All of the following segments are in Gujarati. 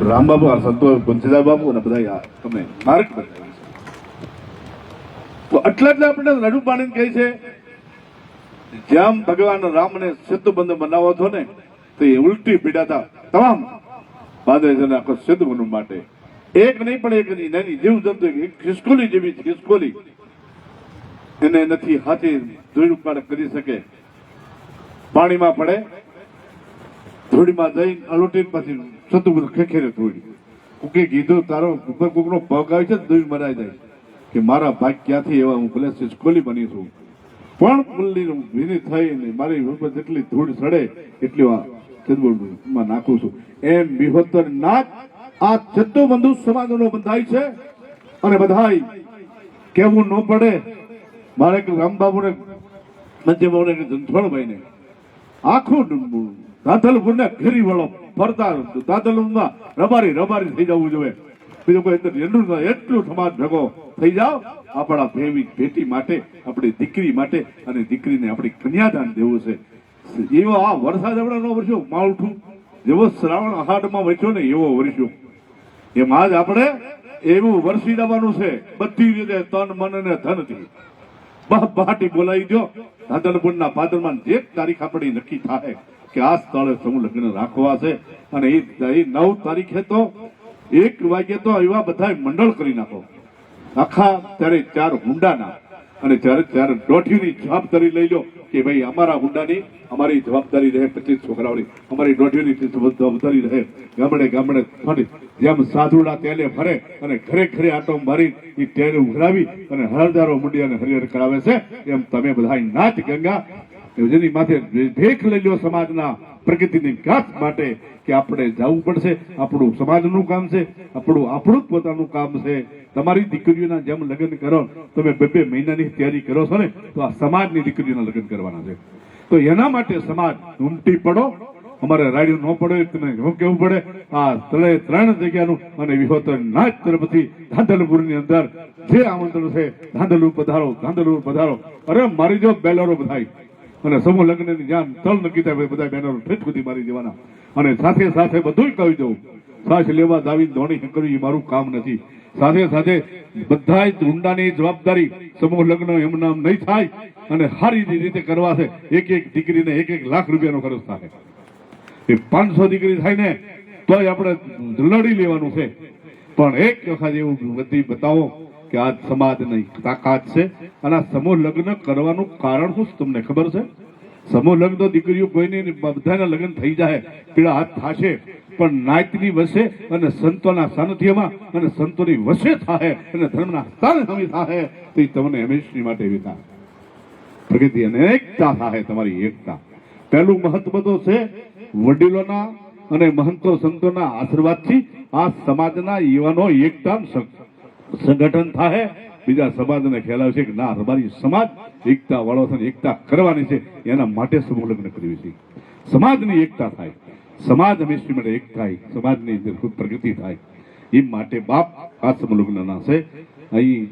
રામબાબુ, આ સંતો બંસીદાસ બાબુ અને બધા તમને માર્ગ તો આટલા એટલે આપણે નડુ પાણી કહે છે જેમ ભગવાન રામને સિદ્ધ બંધ બનાવો છો ને, તો એ ઉલટી પીડાતા તમામ બાંધે આખો સિદ્ધ બનવા માટે. એક નહીં, પણ એક નહીં, નાની જીવ જંતુ એક ખિસકોલી જેવી ખિસકોલી એને નથી હાથી ઉપાડ કરી શકે. પાણીમાં પડે, ધૂળીમાં જઈ અલૂટી પછી સતુબુર ખેખેરે ધૂળી કોકે કીધું, તારો ઉપર કોકનો પગ આવે છે ધૂળ મરાઈ જાય કે મારા ભાગ ક્યાંથી એવા હું ભલે સિસકોલી બની છું. પણ પુલ્લી ભીની થઈ ને મારી ઉપર જેટલી ધૂળ ચડે એટલી આ ચંદ્રબોળમાં નાખું છું. એમ બિહોતર નાથ આ ચત્તો બંધુ સમાજનો બંધાય છે. અને બધાય કેવું ન પડે. મારે રામબાબુને, મંજબાબુને કે ધનસોડભાઈને આખું દાદલપુર ને ઘેરી વળો ફરતા દાદલપુરમાં રબારી રબારી થઈ જવું જોઈએ. બીજું કોઈ અંદર એટલું એટલું સમાજ ભેગો થઈ જાઓ. આપણા ભેવી ભેટી માટે, આપણી દીકરી માટે અને દીકરીને આપણી કન્યાદાન દેવું છે. એવો આ વરસાદ આપણે નો વરસ્યો, માવઠું. જેવો શ્રાવણ આહાડમાં વચ્યો ને એવો વરસ્યો. એમાં જ આપણે એવું વરસી દેવાનું છે. બધી રીતે તન, મન અને ધનથી. બહાટી બોલાવી દો ધાદલપુરના ભાદરમાં જે તારીખ આપણી નક્કી થાય કે આ સ્થળે સમૂહ લગ્ન રાખવા છે. અને એ નવ તારીખે તો એક વાગે તો એવા બધા મંડળ કરી નાખો. આખા ત્યારે ચાર હુંડાના અને જ્યારે ત્યારે દોઢીની જવાબદારી લઈ લો કે ભાઈ અમારા હુંડાની અમારી જવાબદારી રહે પચીસ છોકરાઓની. અમારી દોઢીની જવાબદારી રહે. ગામડે ગામડે ફરી જેમ સાધુડા તેલે ફરે અને ઘરે ઘરે આટો મારી એ તેલ ઉઘરાવી અને હરદારો મુંડી અને હરિહર કરાવે છે. એમ તમે બધા નાચ ગંગા જેની માથે ભેખ લઈ સમાજના પ્રગતિની વિકાસ માટે કે આપણે જવું પડશે, આપણું સમાજનું કામ છે, આપણું આપણું જ પોતાનું કામ છે. તમારી દીકરીઓના જેમ લગ્ન કરો, તમે બે બે મહિનાની તૈયારી કરો છો ને, તો આ સમાજની દીકરીઓના લગ્ન કરવાના છે. તો એના માટે સમાજ ઉમટી પડો. અમારે રાડ્યું ન પડે તમે શું કેવું પડે? આ ત્રણે ત્રણ જગ્યાનું અને વિહોતર નાચ તરફથી ધાંધલપુરની અંદર જે આમંત્રણ છે ધાંધલુ પધારો ધાંધલુ પધારો. અરે મારી જો બેલરો બધાય અને સમૂહ લગ્નની જ્યાં તલ નક્કી થાય બધા બેનરો ઠેઠ સુધી મારી દેવાના અને સાથે સાથે બધું કહી દઉં શ્વાસ લેવા દાવી ધોણી કરવી મારું કામ નથી. સાથે સાથે બધા જ ઊંડાની જવાબદારી સમૂહ લગ્ન એમ નામ નહીં થાય અને સારી રીતે કરવા છે. એક એક દીકરીને એક એક લાખ રૂપિયાનો ખર્ચ થાય. એ પાંચસો દીકરી થાય ને, તોય આપણે લડી લેવાનું છે. પણ એક વખત એવું બધી બતાવો કે આ સમાજની તાકાત છે અને આ સમૂહ લગ્ન કરવાનું કારણ શું તમને ખબર છે? સમૂહ લગ્ન તો દીકરીઓ કોઈની બધાના લગ્ન થઈ જાય પીળા હાથ થશે. પણ નાયકની વસે અને સંતોના સાનિધ્યમાં અને સંતોની વસે થાય અને ધર્મના સ્થાને સમી થાય તો એ તમને હંમેશની માટે વિતા પ્રગતિ અને એકતા થાય તમારી એકતા. પહેલું મહત્વ તો છે વડીલોના અને મહંતો સંતોના આશીર્વાદથી આ સમાજના યુવાનો એકતા સંગઠન થાય બીજા સમાજને ખ્યાલ આવશે કે ના અમારી સમાજ એકતા વાળો છે એકતા કરવાની છે, એના માટે સમૂહ લગ્ન કરવી છે. સમાજની એકતા થાય. સમાજ હંમેશા માટે એક થાય. સમાજની અંદર પ્રગતિ થાય. એ માટે બાપ આ સમૂહ લગ્નના છે. અહીં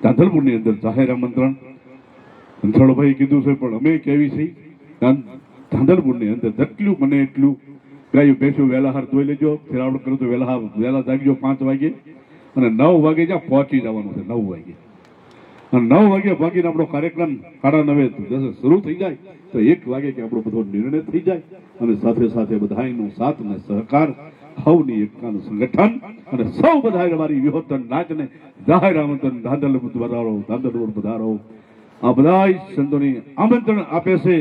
ધાંધલપુરની અંદર જાહેર આમંત્રણ. અંથળભાઈ કીધું છે, પણ અમે કેવી છે ધાંધલપુરની અંદર જેટલું મને એટલું. ગાયું, ભેંસું વહેલા હાર ધોઈ લેજો ફેરાવડ કરું તો વહેલા વહેલા જાગજો પાંચ વાગે. અને નવ વાગે જ્યાં પહોંચી જવાનું છે, નવ વાગે. અને નવ વાગે ભાગીને આપણો કાર્યક્રમ સાડા નવે શરૂ થઈ જાય. તો એક વાગે કે આપણો બધો નિર્ણય થઈ જાય. અને સાથે સાથે બધાનો સાથ અને સહકાર, સૌની એકતાનું સંગઠન અને સૌ બધા અમારી વિહોતન નાચને. જાહેર આમંત્રણ ધાંધલ વધારો, દાદલ વધારો. આ બધા સંતોની આમંત્રણ આપે છે.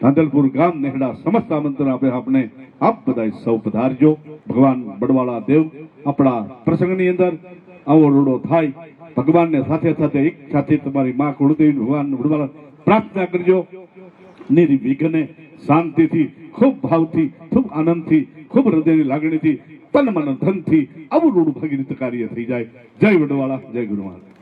ધાંધલપુર ગામ નેહડા સમસ્ત આમંત્રણ આપે આપણે. આપ બધા સૌ પધારજો. ભગવાન બડવાળા દેવ, આપણા પ્રસંગની અંદર આવો રોડો થાય. ભગવાનને સાથે સાથે એક સાથે તમારી માં કુળદેવી ભગવાન બડવાળા પ્રાર્થના કરજો. નિર્વિઘ્ને શાંતિથી, ખૂબ ભાવથી, ખૂબ આનંદથી, ખૂબ હૃદયની લાગણીથી, તન મન ધનથી આવું રૂડું ભગીરથ કાર્ય થઈ જાય. જય વડવાળા, જય ગુરુવાળા